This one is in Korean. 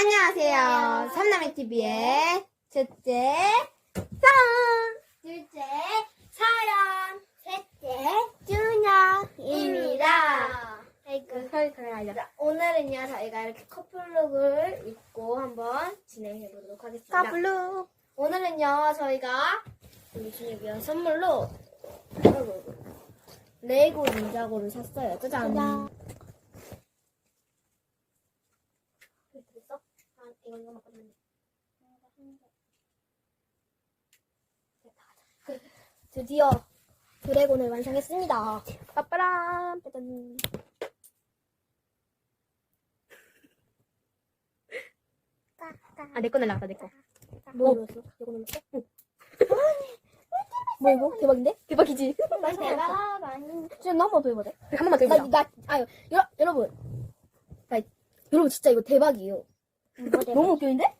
안녕하세요. 삼남의 TV의 첫째 선 둘째 사연, 셋째 준영입니다. 아이고. 설 그래 알려. 자, 오늘은요 저희가 이렇게 커플룩을 입고 한번 진행해 보도록 하겠습니다. 까블루. 오늘은요 저희가 우리 준혁이가 선물로 아이고, 레고 닌자고를 샀어요. 짜잔. 짜잔. 됐어? 아, 이거 이거 먹거든요. 드디어 드래곤을 완성했습니다. 빠빠람. 짜잔. 아, 내 거 날라갔다, 내 거. 뭐 눌렀어? 이거 눌렀어? 뭐 이거? 대박인데? 대박이지? 대박 아니. 지금 한번 더 해보자. 한 번만 더 나, 해보자. 나, 아유, 여, 여러분. 나, 여러분, 진짜 이거 대박이에요. 너무 한번 더.